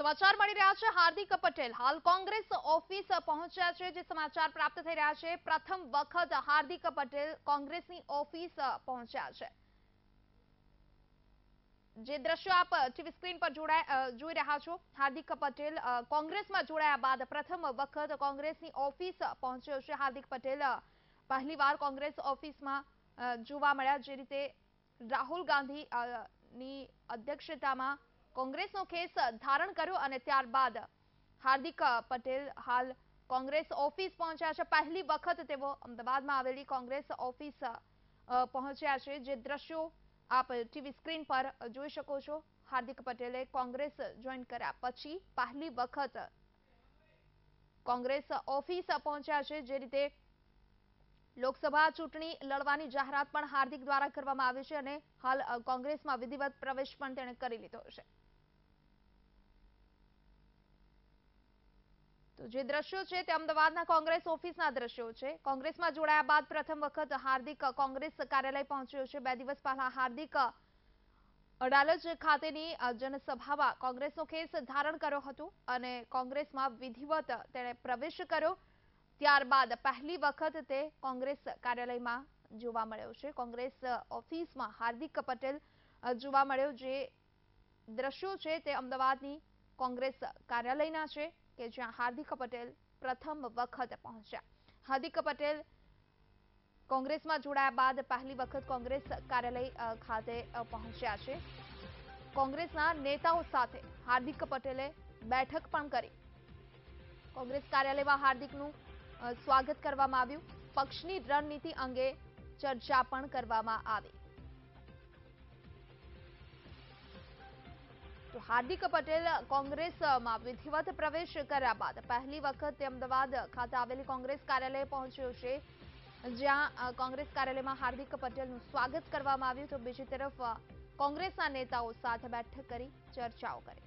સમાચાર મળી રહ્યા છે. હાર્દિક પટેલ, હાલ કોંગ્રેસ ઓફિસ પહોંચ્યા છે જે સમાચાર પ્રાપ્ત થઈ રહ્યા છે. પ્રથમ વખત હાર્દિક પટેલ કોંગ્રેસની ઓફિસ પહોંચ્યા છે. જે દ્રશ્યો આપ ટીવી સ્ક્રીન પર જોઈ રહ્યા છો. હાર્દિક પટેલ કોંગ્રેસમાં જોડાયા બાદ પ્રથમ વખત કોંગ્રેસની ઓફિસ પહોંચ્યો છે. હાર્દિક પટેલ પહેલી પહેલીવાર કોંગ્રેસ ઓફિસમાં જોવા મળ્યા. જે રીતે રાહુલ ગાંધી ની અધ્યક્ષતામાં કોંગ્રેસનો કેસ ધારણ કર્યો અને ત્યારબાદ હાર્દિક પટેલ હાલ કોંગ્રેસ ઓફિસ પહોંચ્યા છે. પહેલી વખત તેઓ અમદાવાદમાં આવેલી કોંગ્રેસ ઓફિસ પહોંચ્યા છે. જે દ્રશ્યો આપ ટીવી સ્ક્રીન પર જોઈ શકો છો. હાર્દિક પટેલે કોંગ્રેસ જોઈન કર્યા પછી પહેલી વખત કોંગ્રેસ ઓફિસ પહોંચ્યા છે. જે રીતે લોકસભા ચૂંટણી લડવાની જાહેરાત પણ હાર્દિક દ્વારા કરવામાં આવી છે અને હાલ કોંગ્રેસમાં વિધિવત પ્રવેશ પણ તેણે કરી લીધો છે. તો જે દ્રશ્યો છે તે અમદાવાદના કોંગ્રેસ ઓફિસના દ્રશ્યો છે. કોંગ્રેસમાં જોડાયા બાદ પ્રથમ વખત હાર્દિક કોંગ્રેસ કાર્યાલય પહોંચ્યો છે. બે દિવસ પહેલા હાર્દિક અડાલજ ખાતેની જનસભામાં કોંગ્રેસનો કેસ ધારણ કર્યો હતો અને કોંગ્રેસમાં વિધિવત તેણે પ્રવેશ કર્યો. ત્યારબાદ પહેલી વખત તે કોંગ્રેસ કાર્યાલયમાં જોવા મળ્યો છે. કોંગ્રેસ ઓફિસમાં હાર્દિક પટેલ જોવા મળ્યો. જે દ્રશ્યો છે તે અમદાવાદની કોંગ્રેસ કાર્યાલયના છે કે જ્યાં હાર્દિક પટેલ પ્રથમ વખત પહોંચ્યા. હાર્દિક પટેલ કોંગ્રેસમાં જોડાયા બાદ પહેલી વખત કોંગ્રેસ કાર્યાલય ખાતે પહોંચ્યા છે. કોંગ્રેસના નેતાઓ સાથે હાર્દિક પટેલે બેઠક પણ કરી. કોંગ્રેસ કાર્યાલયમાં હાર્દિકનું સ્વાગત કરવામાં આવ્યું. પક્ષની રણનીતિ અંગે ચર્ચા પણ કરવામાં આવી. તો હાર્દિક પટેલ કોંગ્રેસમાં વિધિવત પ્રવેશ કર્યા બાદ પહેલી વખત અમદાવાદ ખાતે આવેલી કોંગ્રેસ કાર્યાલય પહોંચ્યો છે, જ્યાં કોંગ્રેસ કાર્યાલયમાં હાર્દિક પટેલનું સ્વાગત કરવામાં આવ્યું. તો બીજી તરફ કોંગ્રેસના નેતાઓ સાથે બેઠક કરી ચર્ચાઓ કરી.